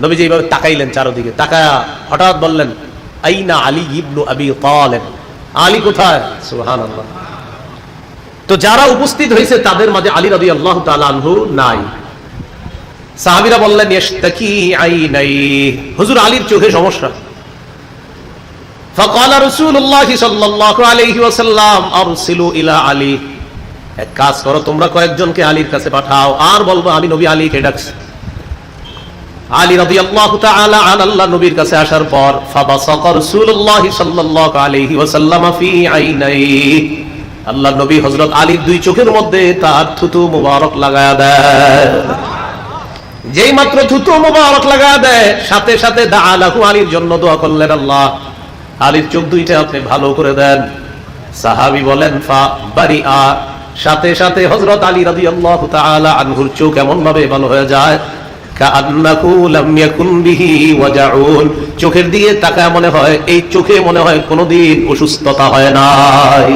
নবীজি এইভাবে তাকাইলেন চারোদিকে, তাকায়া হঠাৎ বললেন, আইনা আলী ইবনু আবি তালেব। আলী কোথায়? সুহান তো যারা উপস্থিত হয়েছে তাদের মাঝে আলী রবি আল্লাহ তালু নাই। সাহাবিরা বললেন হুজুর আলীর চোখে সমস্যা। আলী। এক কাজ করো, তোমরা কয়েকজনকে আলীর কাছে পাঠাও। আর বলব, আমি নবী আলীকে ডাকছি। আলী রাদিয়াল্লাহু তাআলা নবীর কাছে আসার পর, ফাবাসাকা রাসূলুল্লাহ সাল্লাল্লাহু আলাইহি ওয়াসাল্লাম ফি আল্লাহ নবী হযরত আলীর দুই চোখের মধ্যে তার থুতু মুবারক লাগায়া দেয়। যেই মাত্র থুতু মুবারক লাগায়া দেয়, সাথে সাথে দা আলাহু আলীর জন্য দোয়া করলেন আল্লাহ। আলীর চোখ দুইটা আপনি ভালো করে দেন। সাহাবি বলেন, ফা বারি সাথে সাথে হযরত আলী রাদিয়াল্লাহু তাআলা আনহুর চোখ এমন ভাবে ভালো হয়ে যায় চোখের দিকে তাকায় মনে হয় এই চোখে মনে হয় কোনোদিন অসুস্থতা হয় নাই।